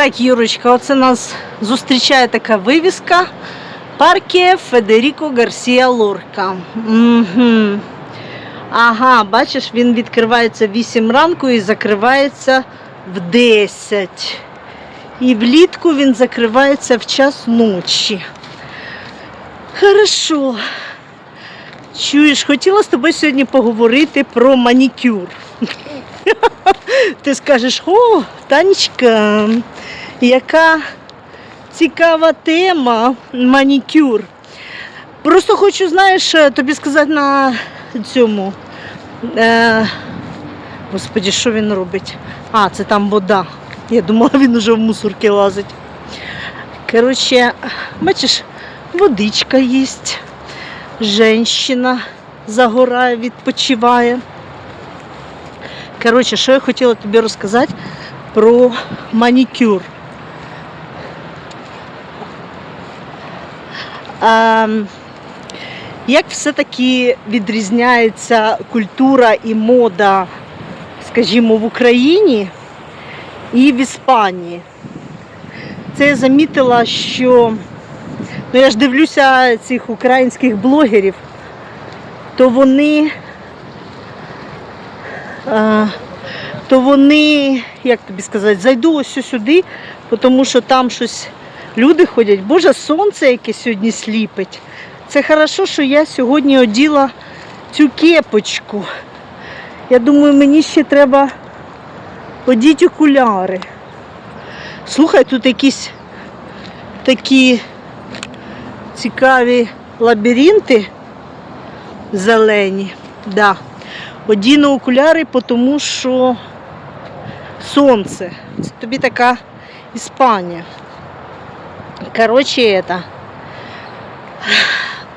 Так, Юрочка, оце нас зустрічає така вивіска. Парке Федеріко Гарсія Лорка. Угу. Ага, бачиш, він відкривається в 8 ранку і закривається в 10. І влітку він закривається в час ночі. Хорошо. Чуєш, хотіла з тобою сьогодні поговорити про манікюр. Ти скажеш, о, Танечка, яка цікава тема манікюр. Просто хочу, знаєш, тобі сказати на цьому. Е, господі, що він робить? А, це там вода. Я думала, він уже в мусорки лазить. Коротше, бачиш, водичка є. Женщина загорає, відпочиває. Коротше, що я хотіла тобі розказати про манікюр. Як все-таки відрізняється культура і мода, скажімо, в Україні і в Іспанії? Це я замітила, що ну, я ж дивлюся цих українських блогерів, то вони а, то вони, як тобі сказати, зайду ось сюди, тому що там щось люди ходять. Боже, сонце яке сьогодні сліпить. Це хорошо, що я сьогодні оділа цю кепочку. Я думаю, мені ще треба одіти окуляри. Слухай, тут якісь такі цікаві лабіринти зелені. Да. Одіну окуляри, тому що сонце. Це тобі така Іспанія. Коротше, это,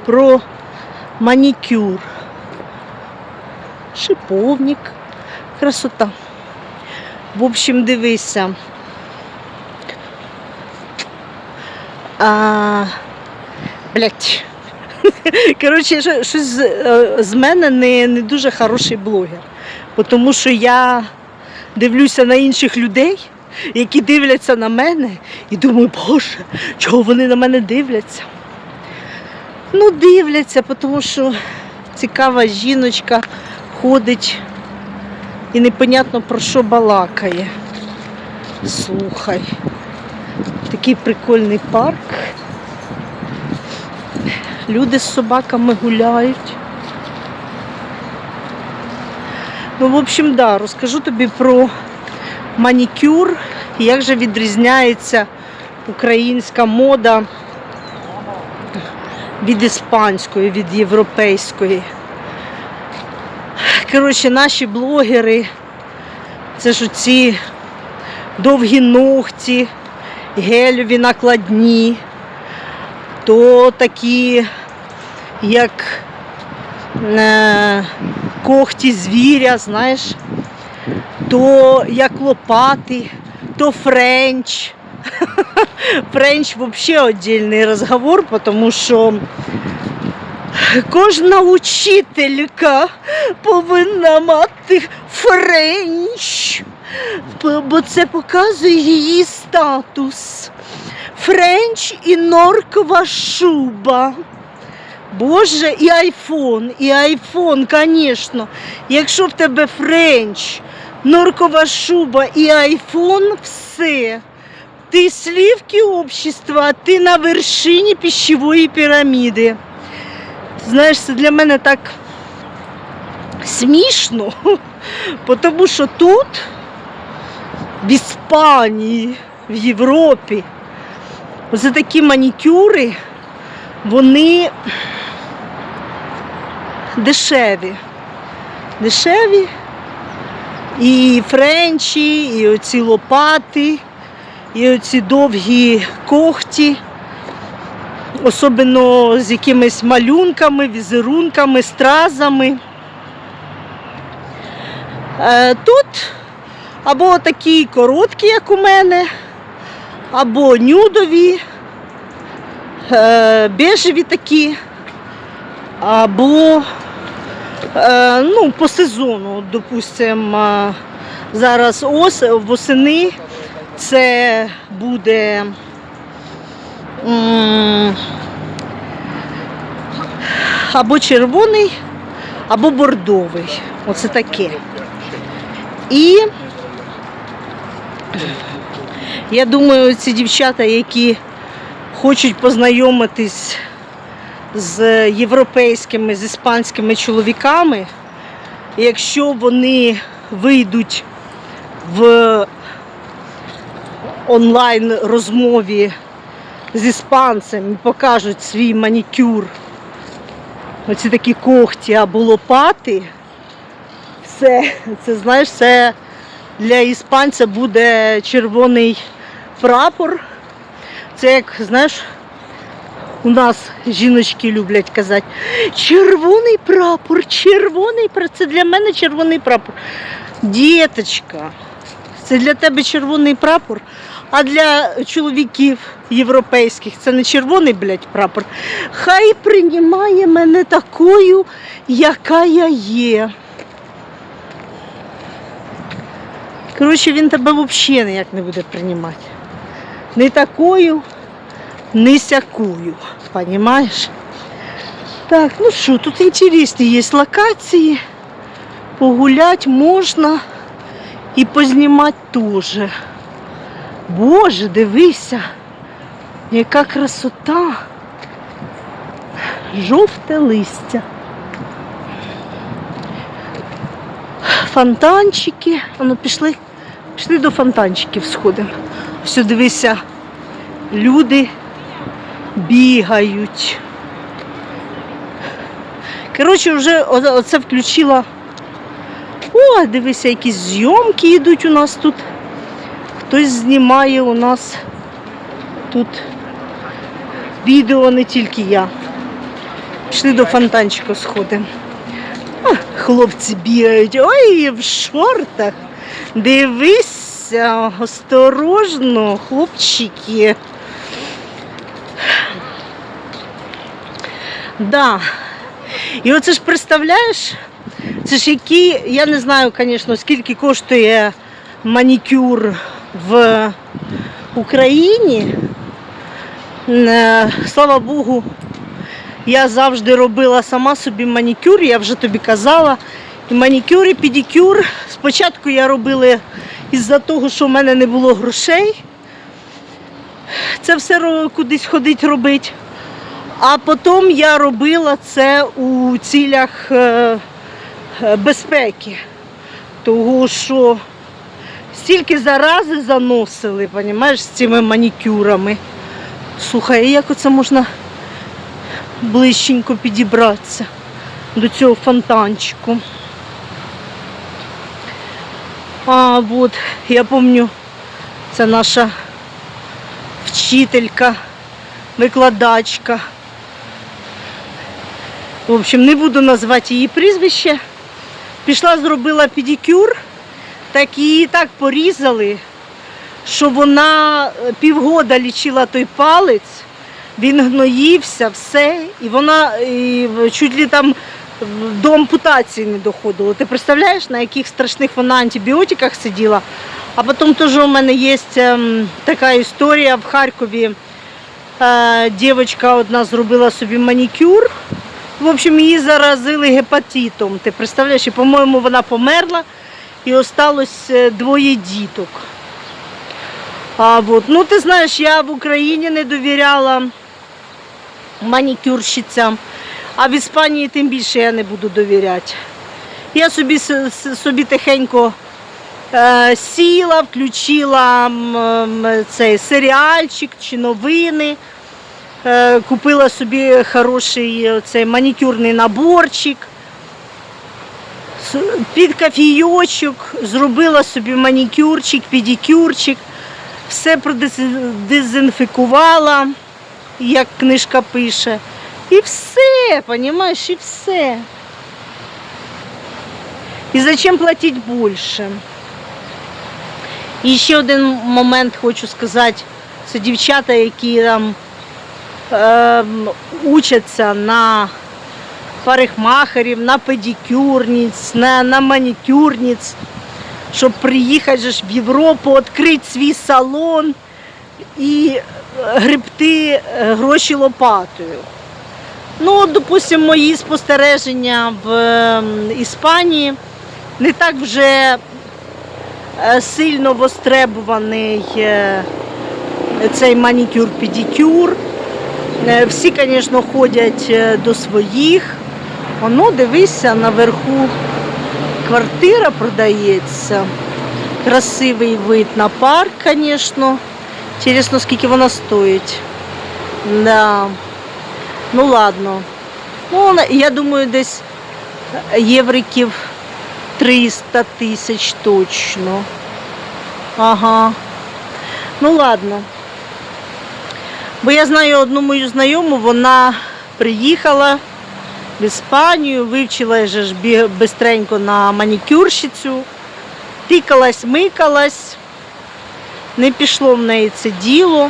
про манікюр. Шиповник. Красота. В общем, дивися. А, блять. Коротше, що- щось е, з мене не, не дуже хороший блогер. Тому що я дивлюся на інших людей, які дивляться на мене, і думаю, боже, чого вони на мене дивляться? Ну, дивляться, тому що цікава жіночка ходить і непонятно про що балакає. Слухай. Такий прикольний парк. Люди з собаками гуляють. Ну, в общем, да, розкажу тобі про манікюр, як же відрізняється українська мода від іспанської, від європейської. Коротше, наші блогери, це ж оці довгі ногті, гельові накладні, то такі, як е, когті звіря, знаєш, то як лопати, то френч. Френч взагалі віддільний розговор, тому що кожна учителька повинна мати френч, бо- це показує її статус. Френч і норкова шуба. Боже, і айфон, і айфон, звісно. Якщо в тебе френч, норкова шуба і айфон, все. Ти слівки общества, ти на вершині пищевої піраміди. Знаєш, це для мене так смішно, тому що тут, в Іспанії, в Європі, оце такі манікюри, вони дешеві. Дешеві. І френчі, і оці лопати, і оці довгі когті, особливо з якимись малюнками, візерунками, стразами. Е, Тут або такі короткі, як у мене, або нюдові, е, бежеві такі, або ну, по сезону, допустимо, зараз ос, восени це буде або червоний, або бордовий. Оце таке. І я думаю, ці дівчата, які хочуть познайомитись з європейськими, з іспанськими чоловіками, якщо вони вийдуть в онлайн розмові з іспанцем і покажуть свій манікюр, оці такі когті або лопати, все, це знаєш, це для іспанця буде червоний прапор. Це як, знаєш, у нас жіночки люблять казати, червоний прапор, червоний прапор. Це для мене червоний прапор. Діточка, це для тебе червоний прапор, а для чоловіків європейських це не червоний, блядь, прапор. Хай приймає мене такою, яка я є. Коротше, він тебе взагалі ніяк не буде приймати. Не такою, не сякую. Понимаєш? Так, ну що, тут інтересні є локації. Погулять можна і познімати теж. Боже, дивися, яка красота. Жовте листя. Фонтанчики. Ну пішли, пішли до фонтанчиків сходимо. Ось дивися, люди бігають. Коротше, вже оце включила. О, дивися, якісь зйомки йдуть у нас тут. Хтось знімає у нас тут відео, не тільки я. Пішли до фонтанчика сходимо. Хлопці бігають. Ой, в шортах. Дивися, осторожно, хлопчики. Да. І оце ж представляєш, це ж які, я не знаю, звісно, скільки коштує манікюр в Україні. Е, Слава Богу, я завжди робила сама собі манікюр, я вже тобі казала. І манікюр, і педикюр. Спочатку я робила із-за того, що в мене не було грошей. Це все кудись ходить робити. А потім я робила це у цілях е, е, безпеки. Того, що стільки зарази заносили, понімаєш, з цими манікюрами. Слухай, як оце можна ближченько підібратися до цього фонтанчику? А, от, я пам'ятаю, це наша вчителька, викладачка. В общем, не буду називати її прізвище. Пішла, зробила педикюр, так її так порізали, що вона е, півгода лічила той палець, він гноївся, все, і вона і, чуть ли там до ампутації не доходило. Ти представляєш, на яких страшних вона антибіотиках сиділа? А потім теж у мене є ем, така історія в Харкові. Е, дівчинка одна зробила собі манікюр. В общем, її заразили гепатитом. Ти представляєш, по-моєму, вона померла і осталось е, двоє діток. А, от. Ну, ти знаєш, я в Україні не довіряла манікюрщицям, а в Іспанії тим більше я не буду довіряти. Я собі, собі тихенько е, сіла, включила м, цей серіальчик чи новини. Е, Купила собі хороший е, цей манікюрний наборчик. Під кофійочок зробила собі манікюрчик, педикюрчик, все продезінфікувала, як книжка пише. І все, понімаєш, і все. І зачем платити більше? І ще один момент хочу сказати. Це дівчата, які там ем, учаться на парикмахерів, на педикюрниць, на, на манікюрниць. щоб приїхати в Європу, відкрити свій салон і е, гребти е, гроші лопатою. Ну, допустимо, мої спостереження в ем, Іспанії не так вже е, сильно востребуваний цей манікюр-педикюр. Е, Всі, звісно, ходять е, до своїх. Воно, дивися, наверху квартира продається. Красивий вид на парк, звісно. Інтересно, скільки вона стоїть. Да. Ну ладно. Ну, я думаю, десь євриків 300 тисяч точно. Ага. Ну ладно. Бо я знаю одну мою знайому, вона приїхала в Іспанію, вивчила ж бистренько на манікюрщицю, тикалась, микалась, не пішло в неї це діло.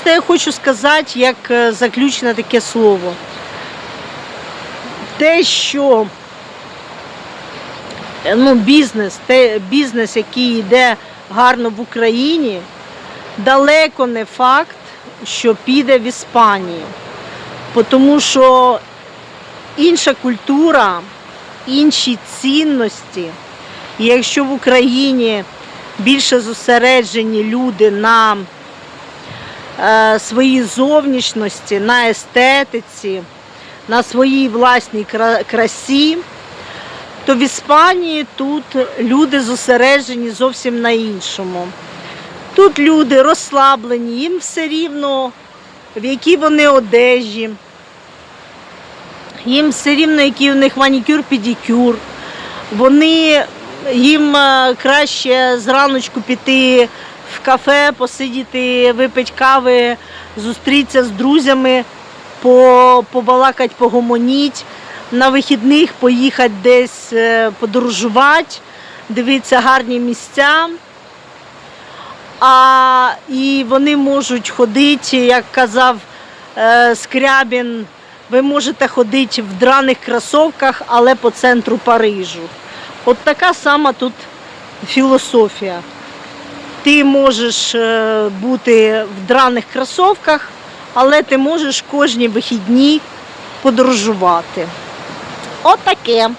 Що я хочу сказати, як е, заключне таке слово. Те, що е, ну, бізнес, те, бізнес, який йде гарно в Україні, далеко не факт, що піде в Іспанію. Тому що інша культура, інші цінності. І якщо в Україні більше зосереджені люди на е, своїй зовнішності, на естетиці, на своїй власній красі, то в Іспанії тут люди зосереджені зовсім на іншому. Тут люди розслаблені, їм все рівно, в якій вони одежі, їм все рівно, який у них манікюр, педикюр. Вони їм е, краще зраночку піти в кафе, посидіти, випити кави, зустрітися з друзями, побалакати, погомоніть, на вихідних поїхати десь е, подорожувати, дивитися гарні місця. А, і вони можуть ходити, як казав е, Скрябін, ви можете ходити в драних кросовках, але по центру Парижу. От така сама тут філософія. Ти можеш е, бути в драних кросовках, але ти можеш кожні вихідні подорожувати. От таке.